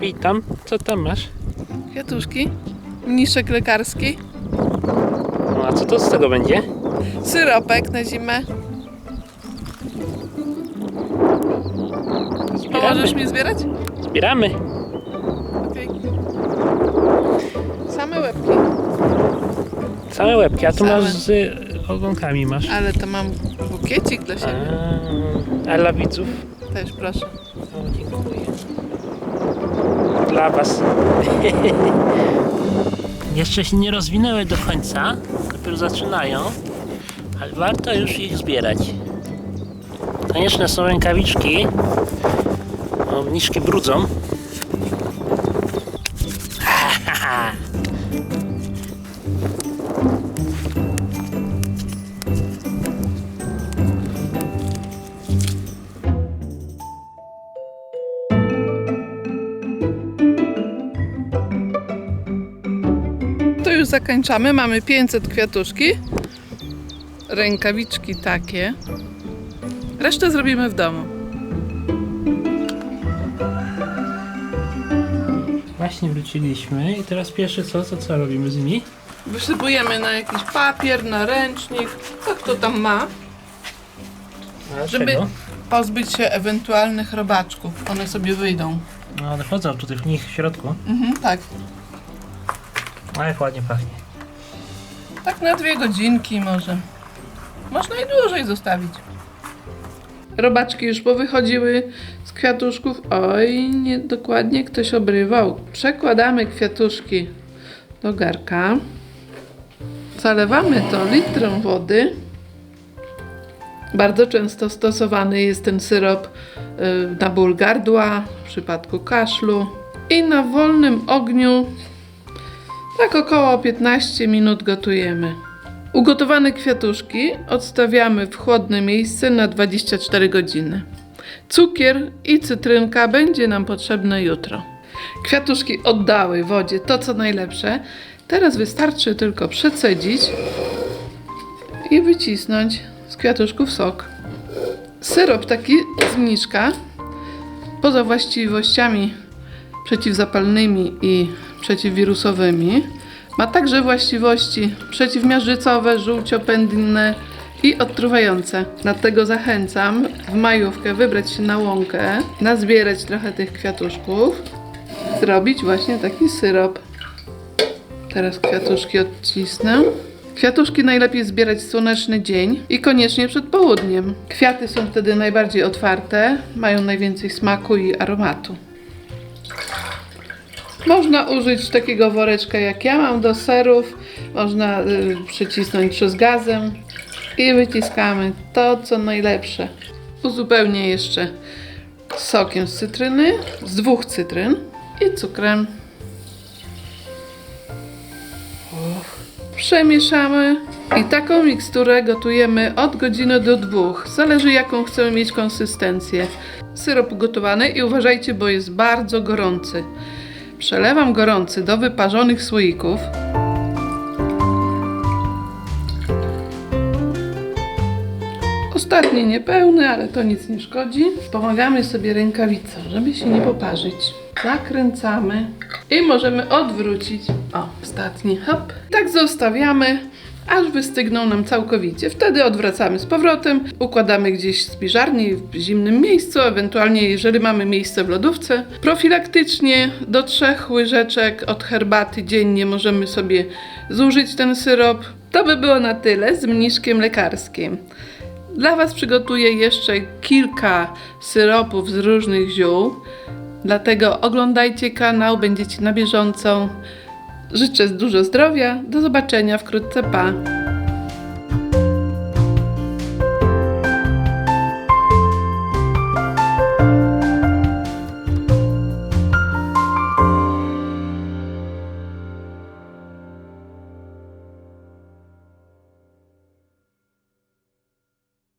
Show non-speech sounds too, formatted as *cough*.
Witam, co tam masz? Kwiatuszki, mniszek lekarski, No a co to z tego będzie? syropek na zimę. Pomożesz mi zbierać? Zbieramy. Okej. Same łebki, Same łebki, a tu Same. masz z y, ogonkami masz. ale to mam bukiecik dla A, siebie. a dla widzów? Też proszę. O, dziękuję. Dla was. *laughs* Jeszcze się nie rozwinęły do końca, dopiero zaczynają, ale warto już ich zbierać. Konieczne są rękawiczki, bo mniszki brudzą. *laughs* już zakończamy. Mamy 500 kwiatuszki. Rękawiczki takie. Resztę zrobimy w domu. Właśnie wróciliśmy i teraz pierwsze co, co, co robimy z nimi? Wysypujemy na jakiś papier, na ręcznik, co kto tam ma, A żeby czego? pozbyć się ewentualnych robaczków. One sobie wyjdą. No one chodzą tutaj w nich w środku, Mhm, tak. A jak ładnie pachnie. Tak na dwie godzinki może. Można i dłużej zostawić. Robaczki już powychodziły z kwiatuszków. Oj, nie dokładnie ktoś obrywał. Przekładamy kwiatuszki do garka. Zalewamy to litrem wody. Bardzo często stosowany jest ten syrop y, na ból gardła, w przypadku kaszlu. I na wolnym ogniu tak około 15 minut gotujemy. Ugotowane kwiatuszki odstawiamy w chłodne miejsce na 24 godziny. Cukier i cytrynka będzie nam potrzebne jutro. Kwiatuszki oddały wodzie to co najlepsze. Teraz wystarczy tylko przecedzić i wycisnąć z kwiatuszków sok. Syrop taki z mniszka poza właściwościami przeciwzapalnymi i przeciwwirusowymi. Ma także właściwości przeciwmiażdżycowe, żółciopędne i odtruwające. Dlatego zachęcam w majówkę wybrać się na łąkę, nazbierać trochę tych kwiatuszków, zrobić właśnie taki syrop. Teraz kwiatuszki odcisnę. Kwiatuszki najlepiej zbierać w słoneczny dzień i koniecznie przed południem. Kwiaty są wtedy najbardziej otwarte, mają najwięcej smaku i aromatu. Można użyć takiego woreczka jak ja mam do serów. Można y, przycisnąć przez gazem i wyciskamy to, co najlepsze. Uzupełnię jeszcze sokiem z cytryny, z dwóch cytryn i cukrem. Przemieszamy i taką miksturę gotujemy od godziny do dwóch. Zależy jaką chcemy mieć konsystencję. Syrop ugotowany i uważajcie, bo jest bardzo gorący. Przelewam gorący do wyparzonych słoików. Ostatni niepełny, ale to nic nie szkodzi. Pomagamy sobie rękawicą, żeby się nie poparzyć. Zakręcamy i możemy odwrócić. O, ostatni, hop. Tak zostawiamy, aż wystygną nam całkowicie. Wtedy odwracamy z powrotem, układamy gdzieś w spiżarni, w zimnym miejscu, ewentualnie jeżeli mamy miejsce w lodówce. Profilaktycznie do trzech łyżeczek od herbaty dziennie możemy sobie zużyć ten syrop. To by było na tyle z mniszkiem lekarskim. Dla Was przygotuję jeszcze kilka syropów z różnych ziół. Dlatego oglądajcie kanał, będziecie na bieżąco. Życzę dużo zdrowia. Do zobaczenia wkrótce. Pa!